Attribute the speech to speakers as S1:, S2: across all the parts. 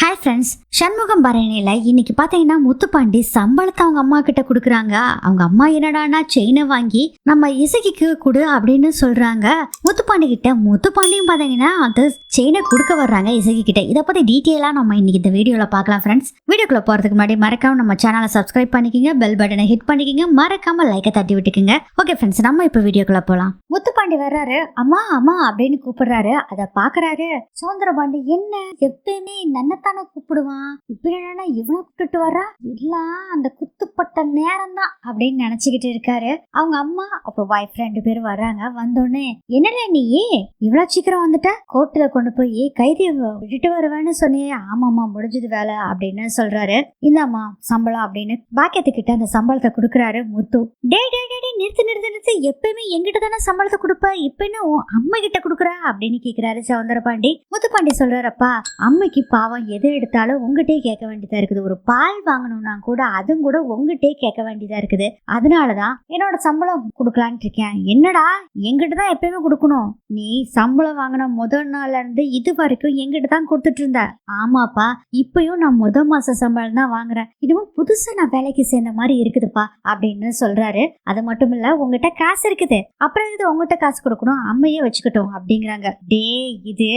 S1: Hi friends Shanmugam பரணியில் இன்னைக்கு பார்த்தீங்கன்னா முத்துப்பாண்டி சம்பளத்தை அவங்க அம்மா கிட்ட கொடுக்குறாங்க. அவங்க அம்மா என்னடானா செயினை வாங்கி நம்ம இசைக்கு கொடு அப்படின்னு சொல்றாங்க. முத்துப்பாண்டி கிட்ட முத்துப்பாண்டியும் பார்த்தீங்கன்னா அந்த செயினை கொடுக்க வர்றாங்க இசைக்கு கிட்ட. இதை பற்றி டீட்டெயிலாக நம்ம இன்னைக்கு இந்த வீடியோவில் பார்க்கலாம் ஃப்ரெண்ட்ஸ் வீடியோக்குள்ள போகிறதுக்கு முன்னாடி மறக்காம நம்ம சேனலை சப்ஸ்கிரைப் பண்ணிக்கிங்க பெல் பட்டனை ஹிட் பண்ணிக்கிங்க. மறக்காம லைக்கை தட்டி விட்டுக்குங்க. ஓகே ஃப்ரெண்ட்ஸ் நம்ம இப்போ வீடியோக்குள்ள போகலாம் முத்துப்பாண்டி வர்றாரு. அம்மா அம்மா அப்படின்னு கூப்பிடுறாரு. அதை பார்க்கறாரு சௌந்தரபாண்டி என்ன? எப்பயுமே தானே கூப்பிடுவான்? இப்ப என்னன்னா இவனை கூப்பிட்டுட்டு வர்றா? எல்லாம் அந்த குத்துப்பட்ட நேரம் தான் அப்படின்னு நினைச்சுக்கிட்டு இருக்காரு. அவங்க அம்மா அப்புறம் ஒய்ஃப் ரெண்டு பேரும் வர்றாங்க. வந்தோடனே என்னடா நீ? இவ்வளவு சீக்கிரம் வந்துட்ட? கோர்ட்ல கொண்டு போய் கைதியை விட்டுட்டு வருவேன்னு சொன்னியே. ஆமாம்மா முடிஞ்சது வேலை அப்படின்னு சொல்றாரு. இந்தாம்மா சம்பளம் அப்படின்னு பாக்கியத்துக்கிட்ட அந்த சம்பளத்தை கொடுக்குறாரு முத்து. டே டே டே, நிறுத்து நிறுத்து நிறுத்து. எப்பயுமே எங்கிட்ட தானே சம்பளத்தை கொடுப்ப? இப்ப என்ன உன் அம்மா கிட்ட கொடுக்குற? அப்படின்னு கேக்குறாரு சவுந்தரபாண்டி. முத்துப்பாண்டி சொல்றாரப்பா அம்மைக்கு பாவம் எது எடுத்தாலும் உங்ககிட்டயே கேட்க வேண்டியதா இருக்குது. ஒரு பால் வாங்கணும்னா கூட அதுவும் கூட உங்ககிட்டயே கேட்க வேண்டியதா இருக்குது. அதனாலதான் என்னோட சம்பளம் கொடுக்கலான்ட்டு இருக்கேன். என்னடா? எங்கிட்ட தான் எப்பயுமே கொடுக்கணும். நீ சம்பளம் வாங்கின முதல் நாள்ல இருந்து இது வரைக்கும் எங்கிட்ட தான் கொடுத்துட்டு இருந்த. ஆமாப்பா இப்பயும் நான் முத மாச சம்பளம் தான் வாங்குறேன். இதுவும் புதுசா நான் வேலைக்கு சேர்ந்த மாதிரி இருக்குதுப்பா அப்படின்னு சொல்றாரு. அது மட்டும் இல்ல உங்ககிட்ட காசு இருக்குது. அப்புறம் இது உங்ககிட்ட காசு கொடுக்கணும்? அம்மையே வச்சுக்கிட்டோம் அப்படிங்கிறாங்க. டே இது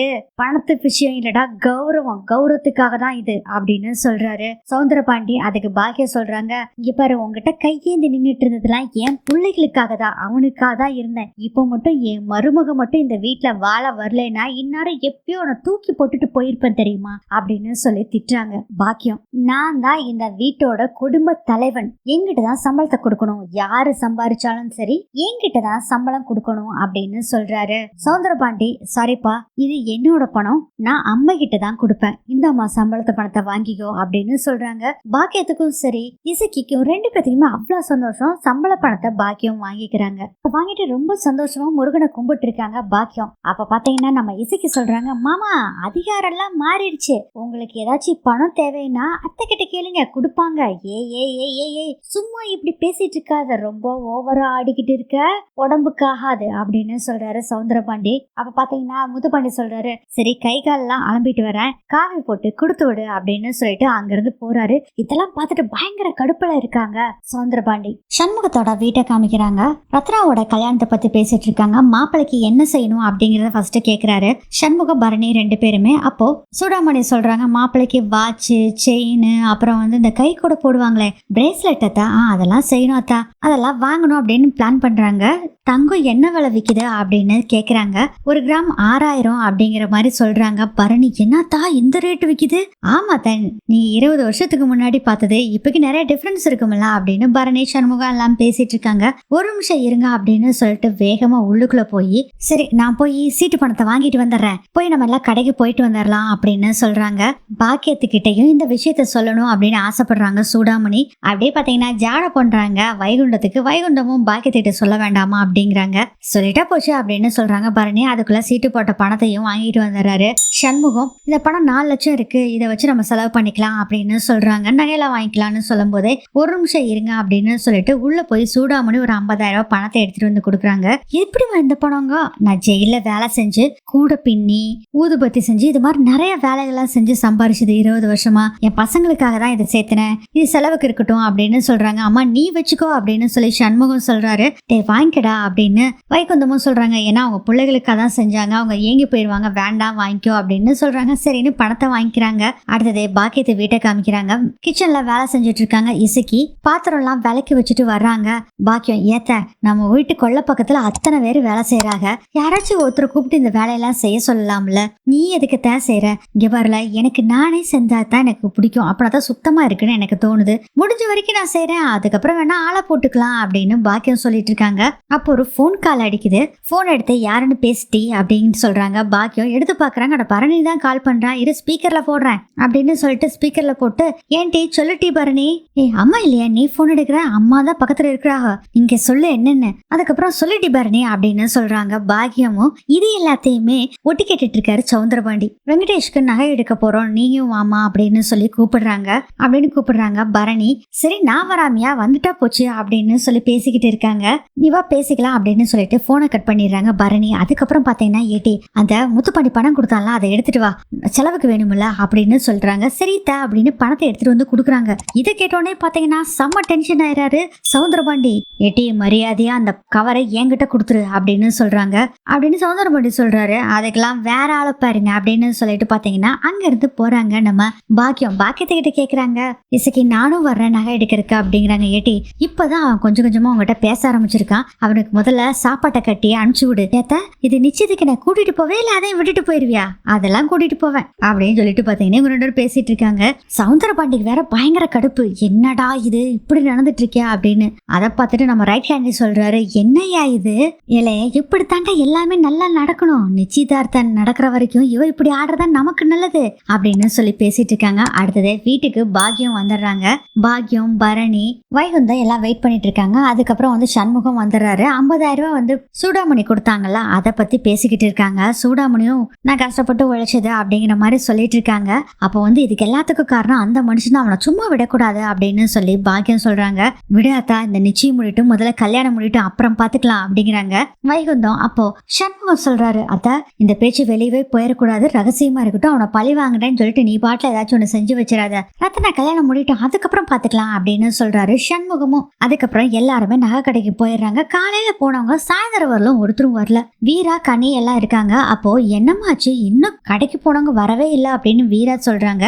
S1: பணத்து விஷயம் இல்லடா கௌரவம். கௌரவத்துக்காக தான் இது அப்படின்னு சொல்றாரு சவுந்தரபாண்டி. அதுக்கு பாக்கியம் சொல்றாங்க இங்க பாரு உங்ககிட்ட கையேந்தி நின்னுட்டு இருந்ததுலாம் என் பிள்ளைகளுக்காக தான் அவனுக்காக தான் இருந்தேன். இப்போ மட்டும் என் மருமக மட்டும் இந்த வீட்டுல வாழ வரலைன்னா இந்நேரம் எப்பயோ உன்னை தூக்கி போட்டுட்டு போயிருப்பேன் தெரியுமா? அப்படின்னு சொல்லி திட்டுறாங்க பாக்கியம் நான் தான் இந்த வீட்டோட குடும்ப தலைவன். என்கிட்ட தான் சம்பளத்தை கொடுக்கணும். யாரு சம்பாரிச்சு கிடைச்சாலும் சரி என்கிட்ட தான் சம்பளம் கொடுக்கணும் அப்படின்னு சொல்றாரு. சவுந்தரபாண்டி சாரிப்பா இது என்னோட பணம். நான் அம்மா கிட்ட தான் கொடுப்பேன். இந்த அம்மா சம்பளத்தை பணத்தை வாங்கிக்கோ அப்படின்னு சொல்றாங்க. பாக்கியத்துக்கும் சரி இசக்கிக்கும் ரெண்டு பேத்துக்குமே அவ்வளவு சந்தோஷம். சம்பள பணத்தை பாக்கியம் வாங்கிக்கிறாங்க. வாங்கிட்டு ரொம்ப சந்தோஷமா முருகனை கும்பிட்டு இருக்காங்க பாக்கியம். அப்ப பாத்தீங்கன்னா நம்ம இசைக்கு சொல்றாங்க மாமா அதிகாரம் எல்லாம் மாறிடுச்சு. உங்களுக்கு ஏதாச்சும் பணம் தேவைன்னா அத்தை கிட்ட கேளுங்க. கொடுப்பாங்க. ஏ ஏ ஏ ஏ ஏ சும்மா இப்படி பேசிட்டு இருக்காத. ரொம்ப ஓவர் ஆடிக்கிட்டு இருக்க உடம்புக்கு ஆகாது அப்படின்னு சொல்றாரு சவுந்தரபாண்டி. அப்ப பாத்தீங்கன்னா முத்துப்பாண்டி சொல்றாரு சரி கை காலெல்லாம் அலம்பிட்டு வரேன். காவி போட்டு கொடுத்து விடு அப்படின்னு சொல்லிட்டு அங்கிருந்து போறாரு. இதெல்லாம் பார்த்துட்டு பயங்கர கடுப்புல இருக்காங்க சவுந்தரபாண்டி. சண்முகத்தோட வீட்டை காமிக்கிறாங்க. ரத்னாவோட கல்யாணத்தை பத்தி பேசிட்டு இருக்காங்க. மாப்பிளைக்கு என்ன செய்யணும் அப்படிங்கறத ஃபர்ஸ்ட் கேக்குறாரு. சண்முக பரணி ரெண்டு பேருமே. அப்போ சூடாமணி சொல்றாங்க மாப்பிளைக்கு வாட்ச் செயின் அப்புறம் வந்து இந்த கை கூட போடுவாங்களே பிரேஸ்லெட் அத்தா. ஆ அதெல்லாம் செய்யணும் அத்தா. அதெல்லாம் வாங்கணும். அப்படின்னு பிளான் பண்ணுறாங்க தங்கம் என்ன விலை விக்குது அப்படின்னு கேக்குறாங்க. ஒரு கிராம் ஆறாயிரம் அப்படிங்கிற மாதிரி சொல்றாங்க. பரணி என்னத்தா இந்த ரேட் விக்குது? ஆமா தன் நீ இருபது வருஷத்துக்கு முன்னாடி பார்த்தது இப்போக்கு நிறைய டிஃப்ரென்ஸ் இருக்குமில்ல அப்படின்னு பரணி சண்முகம் எல்லாம் பேசிட்டு இருக்காங்க. ஒரு நிமிஷம் இருங்க அப்படின்னு சொல்லிட்டு வேகமா உள்ளுக்குள்ள போய் சரி நான் போய் சீட்டு பணத்தை வாங்கிட்டு வந்துடுறேன். போய் நம்ம எல்லாம் கடைக்கு போயிட்டு வந்துடலாம் அப்படின்னு சொல்றாங்க. பாக்கியத்துக்கிட்டையும் இந்த விஷயத்த சொல்லணும் அப்படின்னு ஆசைப்படுறாங்க சூடாமணி. அப்படியே பாத்தீங்கன்னா ஜாட பண்றாங்க. வைகுண்டத்துக்கு வைகுண்டம் வைகுண்டமும் பாக்கியத்திட்ட சொல்ல வேண்டாமா அப்படிங்கிறாங்க. சொல்லிட்டா போச்சு அப்படின்னு சொல்றாங்க பரணி. அதுக்குள்ள சீட்டு போட்ட பணத்தையும் வாங்கிட்டு வந்துடுறாரு. சண்முகம் இந்த பணம் நாலு லட்சம் இருக்கு இதை வச்சு நம்ம செலவு பண்ணிக்கலாம் அப்படின்னு சொல்றாங்க. நகையெல்லாம் வாங்கிக்கலாம்னு சொல்லும் போதே ஒரு நிமிஷம் இருங்க அப்படின்னு சொல்லிட்டு உள்ள போய் சூடாமணி ஒரு ஐம்பதாயிரம் ரூபாய் பணத்தை எடுத்துட்டு வந்து கொடுக்குறாங்க. எப்படி இந்த பணங்க? நான் ஜெயில வேலை செஞ்சு கூட பின்னி ஊதுபத்தி செஞ்சு இது மாதிரி நிறைய வேலைகள்லாம் செஞ்சு சம்பாரிச்சது இருபது வருஷமா. என் பசங்களுக்காக தான் இதை சேர்த்தினேன். இது செலவுக்கு இருக்கட்டும் அப்படின்னு சொல்றாங்க. அம்மா நீ வச்சுக்கோ அப்படின்னு சொல்லி சண்முகம் சொல்றாரு. டே வாங்கிக்கடா அப்படின்னு வைகுந்தமும் சொல்றாங்க. ஏன்னா அவங்க பிள்ளைகளுக்காக தான் செஞ்சாங்க. அவங்க ஏங்கி போயிடுவாங்க வேண்டாம் வாங்கிக்கோ அப்படின்னு சொல்றாங்க. சரின்னு பணத்தை வாங்கிக்கிறாங்க. அடுத்தது பாக்கியத்தை வீட்டை காமிக்கிறாங்க. கிச்சன்ல வேலை செஞ்சுட்டு இருக்காங்க இசுக்கி. பாத்திரம்லாம் விலைக்கு வச்சுட்டு வர்றாங்க. பாக்கியம் ஏத்த நம்ம வீட்டு கொள்ள பக்கத்துல அத்தனை பேர் வேலை செய்யறாங்க யாராச்சும் ஒருத்தர் கூப்பிட்டு இந்த வேலையெல்லாம் செய்ய சொல்லலாம்ல. நீ எதுக்கு தான் செய்யற இங்க வரல எனக்கு நானே செஞ்சா தான் எனக்கு பிடிக்கும். அப்படின்னா சுத்தமா இருக்குன்னு எனக்கு தோணுது. முடிஞ்ச வரைக்கும் நான் செய்றேன். அதுக்கப்புறம் வேணா ஆளை போட்டுக்கலாம் அப்படின்னு பாக்கியம் சொல்லிட்டு இருக்காங்க அப்போ ஒரு ஃபோன் கால் அடிக்குது. ஃபோன் எடுத்து யாருன்னு பேசிட்டி? அப்படின்னு சொல்றாங்க. பாக்கியம் எடுத்து பாக்குறாங்க. அட பரணி தான் கால் பண்றான் இரு ஸ்பீக்கர்ல போடுறேன். அப்படின்னு சொல்லிட்டு ஸ்பீக்கர்ல போட்டு ஏன்டி சொல்லுட்டி பரணி. ஏ அம்மா இல்லையா? நீ ஃபோன் எடுக்கிற? அம்மா தான் பக்கத்துல இருக்கிறாங்க. இங்க சொல்லு என்னன்னு. அதுக்கப்புறம் சொல்லிட்டி பரணி அப்படின்னு சொல்றாங்க பாக்கியமும். இது எல்லாத்தையுமே ஒட்டி கேட்டுட்டு இருக்காரு சவுந்தரபாண்டி. வெங்கடேஷ்க்கு நகை எடுக்க போறோம். நீயும் வாமா அப்படின்னு சொல்லி கூப்பிடுறாங்க. அப்படின்னு கூப்பிடுறாங்க பரணி. சரி நான் வராமையா? வந்துட்டா போச்சு அப்படின்னு சொல்லி பேசி பேசிக்கிட்டு இருக்காங்க. நீ வா பேசிக்கலாம் அப்படின்னு சொல்லிட்டு போனை கட் பண்ணிடுறாங்க பரணி. அதுக்கப்புறம் பாத்தீங்கன்னா ஏட்டி அந்த முத்துப்பாண்டி பணம் கொடுத்தாலாம் அதை எடுத்துட்டு வா. செலவுக்கு வேணுமில்ல அப்படின்னு சொல்றாங்க. சரித்தா அப்படின்னு பணத்தை எடுத்துட்டு வந்து கொடுக்குறாங்க. இதை கேட்டோடனே பாத்தீங்கன்னா செம்ம டென்ஷன் ஆயிராரு சவுந்தரபாண்டி. ஏட்டி மரியாதையா அந்த கவரை என்கிட்ட கொடுத்துரு அப்படின்னு சொல்றாங்க. அப்படின்னு சவுந்தரபாண்டி சொல்றாரு. அதுக்கெல்லாம் வேற ஆளை பாருங்க அப்படின்னு சொல்லிட்டு பாத்தீங்கன்னா அங்க இருந்து போறாங்க நம்ம பாக்கியம். பாக்கியத்தை கிட்ட கேக்குறாங்க. இசைக்கு நானும் வர்றேன் நகை எடுக்கிறதுக்கு அப்படிங்கிறாங்க ஏட்டி. இப்பதான் தான் கொஞ்சம் கொஞ்சமா அவங்ககிட்ட பேச ஆரம்பிச்சிருக்கான். அவனுக்கு முதல்ல சாப்பாட்டை கட்டி அனுப்பிச்சு விடு. ஏத்த இது நிச்சயத்துக்கு நான் கூட்டிட்டு போவே இல்ல அதையும் விட்டுட்டு போயிருவியா? அதெல்லாம் கூட்டிட்டு போவேன். அப்படின்னு சொல்லிட்டு பாத்தீங்கன்னா இவங்க ரெண்டு பேரும் பேசிட்டு இருக்காங்க. சவுந்தர பாண்டிக்கு வேற பயங்கர கடுப்பு. என்னடா இது? இப்படி நடந்துட்டு இருக்கியா? அப்படின்னு. அதை பார்த்துட்டு நம்ம ரைட் ஹேண்டி சொல்றாரு என்னய்யா இது? ஏலே இப்படி தாண்டா எல்லாமே நல்லா நடக்கணும். நிச்சயதார்த்தம் நடக்கிற வரைக்கும் இவ இப்படி ஆடுறதா நமக்கு நல்லது. அப்படின்னு சொல்லி பேசிட்டு இருக்காங்க. அடுத்தது வீட்டுக்கு பாக்கியம் வந்துடுறாங்க. பாக்யம் பரணி வைகுந்தம் எல்லாம் வெயிட் பண்ணிட்டு இருக்காங்க. அதுக்கு அதுக்கப்புறம் வந்து சண்முகம் வந்துடுறாரு. ஐம்பதாயிரம் ரூபாய் வந்து சூடாமணி கொடுத்தாங்கல்ல அதை பத்தி பேசிக்கிட்டு இருக்காங்க. சூடாமணியும் நான் கஷ்டப்பட்டு உழைச்சது அப்படிங்கிற மாதிரி சொல்லிட்டு இருக்காங்க. அப்போ வந்து இதுக்கு எல்லாத்துக்கும் காரணம் அந்த மனுஷன் அவனை சும்மா விடக்கூடாது அப்படின்னு சொல்லி பாக்கியம் சொல்றாங்க. விடாத்தா இந்த நிச்சயம் முடிட்டு முதல்ல கல்யாணம் முடிட்டு அப்புறம் பாத்துக்கலாம் அப்படிங்கிறாங்க. வைகுந்தம் அப்போ சண்முகம் சொல்றாரு அத்தா இந்த பேச்சு வெளியவே போயிடக்கூடாது. ரகசியமா இருக்கட்டும். அவனை பழி வாங்கினேன்னு சொல்லிட்டு நீ பாட்டுல ஏதாச்சும் ஒன்று செஞ்சு வச்சிடாத. ரத்தனா கல்யாணம் முடிட்டோம் அதுக்கப்புறம் பாத்துக்கலாம் அப்படின்னு சொல்றாரு சண்முகமும். அதுக்கப்புறம் எல்லாருமே நகை கடைக்கு போயிடுறாங்க. காலையில போனவங்க சாயந்தரம் வரலும் ஒருத்தரும் வரல. வீரா கனி எல்லாம் இருக்காங்க. அப்போ என்னமாச்சு இன்னும் கடைக்கு போனவங்க வரவே இல்லை அப்படின்னு வீரா சொல்றாங்க.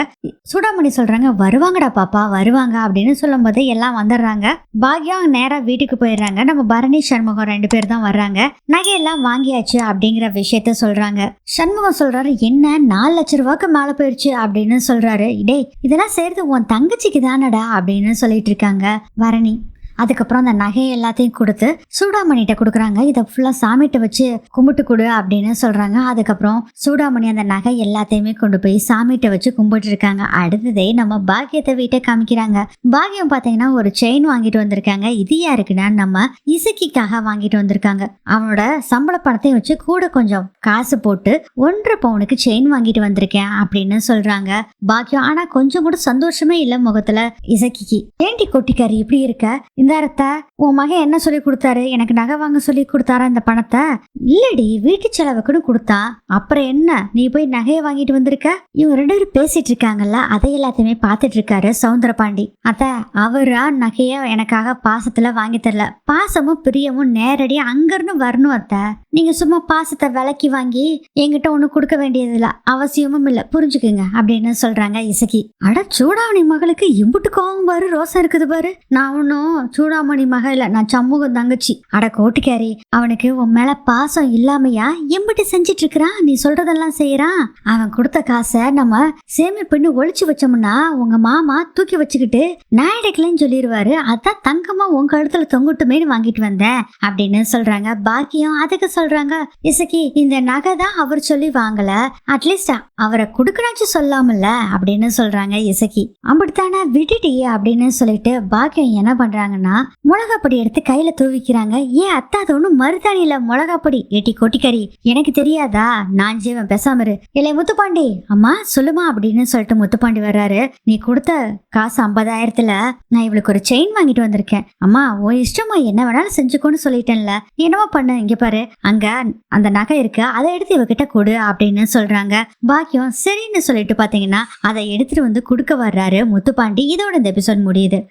S1: சுடாமணி சொல்றாங்க வருவாங்கடா பாப்பா வருவாங்க அப்படின்னு சொல்லும் போது எல்லாம் வந்துடுறாங்க. பாக்யா நேரா வீட்டுக்கு போயிடுறாங்க. நம்ம பரணி சண்முகம் ரெண்டு பேர் தான் வர்றாங்க. நகையெல்லாம் வாங்கியாச்சு அப்படிங்கிற விஷயத்த சொல்றாங்க. சண்முகம் சொல்றாரு என்ன? நாலு லட்ச ரூபாய்க்கு மேல போயிடுச்சு அப்படின்னு சொல்றாரு. டேய் இதெல்லாம் சேர்த்து உன் தங்கச்சிக்கு தானடா அப்படின்னு சொல்லிட்டு இருக்காங்க பரணி. அதுக்கப்புறம் அந்த நகை எல்லாத்தையும் கொடுத்து சூடாமணிகிட்ட கொடுக்குறாங்க. இதை ஃபுல்லாக சாமிகிட்ட வச்சு கும்பிட்டு கொடு அப்படின்னு சொல்கிறாங்க அதுக்கப்புறம் சூடாமணி அந்த நகை எல்லாத்தையுமே கொண்டு போய் சாமிகிட்ட வச்சு கும்பிட்டு இருக்காங்க. அடுத்ததே நம்ம பாக்கியத்தை வீட்டை காமிக்கிறாங்க. பாக்கியம் பார்த்தீங்கன்னா ஒரு செயின் வாங்கிட்டு வந்திருக்காங்க. இது யாருக்குன்னா நம்ம இசுக்கிக்காக வாங்கிட்டு வந்திருக்காங்க. அவனோட சம்பள பணத்தையும் வச்சு கூட கொஞ்சம் காசு போட்டு ஒன்றரை பவுனுக்கு செயின் வாங்கிட்டு வந்திருக்கேன் அப்படின்னு சொல்றாங்க பாக்கியம். ஆனா கொஞ்சம் கூட சந்தோஷமே இல்லை முகத்துல இசக்கிக்கு. ஏண்டி கொட்டிக்காரி இப்படி இருக்க? இந்த அர்த்தா உன் மகன் என்ன சொல்லி கொடுத்தாரு? எனக்கு நகை வாங்க சொல்லி கொடுத்தாரா இந்த பணத்தை? இல்லடி வீட்டு செலவுக்குன்னு கொடுத்தா. அப்புறம் என்ன? நீ போய் நகையை வாங்கிட்டு வந்திருக்க? இவங்க ரெண்டு பேரும் பேசிட்டு இருக்காங்கல்ல அதை எல்லாத்தையுமே பார்த்துட்டு இருக்காரு சவுந்தரபாண்டி. அத்த அவரா நகைய எனக்காக பாசத்துல வாங்கி தரல. பாசமும் பிரியமும் நேரடியா அங்கிருந்து வரணும் அத்தை. நீங்க சும்மா பாசத்தை விலக்கி வாங்கி என்கிட்ட ஒண்ணு கொடுக்க வேண்டியதில்ல அவசியமும் இல்ல. புரிஞ்சுக்குங்க அப்படின்னு சொல்றாங்க இசக்கி அட சூடாமணி மகளுக்கு இம்புட்டு கோவம் பாரு ரோசம் இருக்குது பாரு. நான் ஒன்றும் சூடாமணி மக இல்லை நான் சமூகம் தங்கச்சி. அட கோட்டுக்காரி அவனுக்கு உன் மேல பாசம் இல்லாமையா எம்பிட்டு செஞ்சிட்டு இருக்கிறான் நீ சொல்றதெல்லாம் செய்யறான் அவன் கொடுத்த காசை நம்ம சேமிப்புன்னு ஒழிச்சு வச்சோம்னா உங்க மாமா தூக்கி வச்சுக்கிட்டு நான் எடுக்கலன்னு சொல்லிடுவாரு அதான் தங்கமா உங்க கழுத்துல தொங்குட்டுமேனு வாங்கிட்டு வந்தேன் அப்படின்னு சொல்றாங்க. பாக்கியம் அதுக்கு சொல்றாங்க. இசக்கி இந்த நகை தான் அவர் சொல்லி வாங்கல. அட்லீஸ்ட் அவரை குடுக்கணாச்சு சொல்லாமல்ல அப்படின்னு சொல்றாங்க இசக்கி அப்படித்தானே விட்டுட்டி அப்படின்னு சொல்லிட்டு பாக்கியம் என்ன பண்றாங்கன்னா மிளகாப்பொடி எடுத்து கையில தூவிக்கிறாங்க. ஏன் அத்தா அது ஒண்ணும் மருதாணியில மிளகாப்பொடி? ஏட்டி கொட்டிக்கறி எனக்கு தெரியாதா? நான் ஜீவன் பேசாம இரு. இல்லை முத்துப்பாண்டி. அம்மா சொல்லுமா அப்படின்னு சொல்லிட்டு முத்துப்பாண்டி வர்றாரு. நீ கொடுத்த காசு ஐம்பதாயிரத்துல நான் இவளுக்கு ஒரு செயின் வாங்கிட்டு வந்திருக்கேன். அம்மா உன் இஷ்டமா என்ன வேணாலும் செஞ்சுக்கோன்னு சொல்லிட்டேன்ல. நீ என்னவா பண்ணு இங்க பாரு. அங்க அந்த நகை இருக்கு அதை எடுத்து இவகிட்ட கொடு அப்படின்னு சொல்றாங்க. பாக்கியம் சரின்னு சொல்லிட்டு பாத்தீங்கன்னா அதை எடுத்துட்டு வந்து கொடுக்க வர்றாரு முத்துப்பாண்டி. இதோட இந்த எபிசோட் முடியுது.